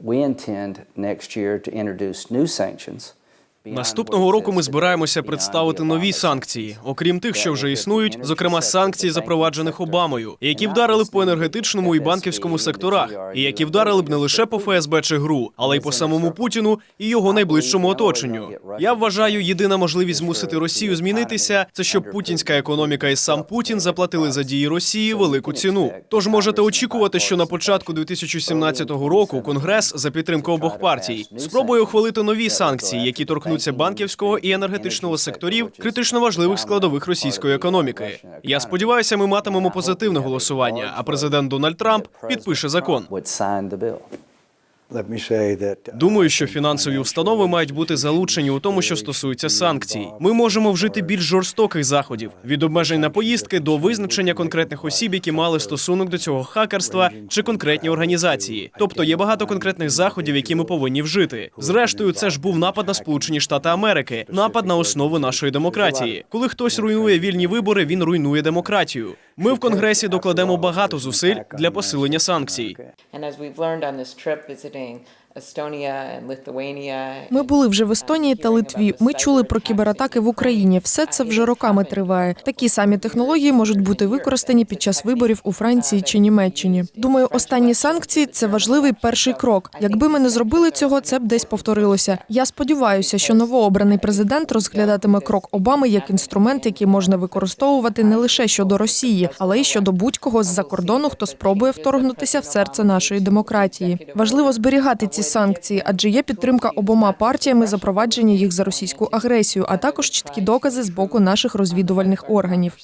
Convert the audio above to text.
we intend next year to introduce new sanctions. Наступного року ми збираємося представити нові санкції, окрім тих, що вже існують, зокрема санкції, запроваджених Обамою, які вдарили б по енергетичному і банківському секторах, і які вдарили б не лише по ФСБ чи ГРУ, але й по самому Путіну і його найближчому оточенню. Я вважаю, єдина можливість змусити Росію змінитися це щоб путінська економіка і сам Путін заплатили за дії Росії велику ціну. Тож можете очікувати, що на початку 2017 року Конгрес за підтримку обох партій спробує ухвалити нові санкції, які торкнуться банківського і енергетичного секторів, критично важливих складових російської економіки. Я сподіваюся, ми матимемо позитивне голосування. А президент Дональд Трамп підпише закон. Думаю, що фінансові установи мають бути залучені у тому, що стосується санкцій. Ми можемо вжити більш жорстоких заходів від обмежень на поїздки до визначення конкретних осіб, які мали стосунок до цього хакерства чи конкретні організації. Тобто є багато конкретних заходів, які ми повинні вжити. Зрештою, це ж був напад на Сполучені Штати Америки, напад на основи нашої демократії. Коли хтось руйнує вільні вибори, він руйнує демократію. Ми в конгресі докладемо багато зусиль для посилення санкцій. Ми були вже в Естонії та Литві. Ми чули про кібератаки в Україні. Все це вже роками триває. Такі самі технології можуть бути використані під час виборів у Франції чи Німеччині. Думаю, останні санкції це важливий перший крок. Якби ми не зробили цього, це б десь повторилося. Я сподіваюся, що новообраний президент розглядатиме крок Обами як інструмент, який можна використовувати не лише щодо Росії, але й щодо будь-кого з-за кордону, хто спробує вторгнутися в серце нашої демократії. Важливо зберігати ці санкції, адже є підтримка обома партіями запровадження їх за російську агресію, а також чіткі докази з боку наших розвідувальних органів.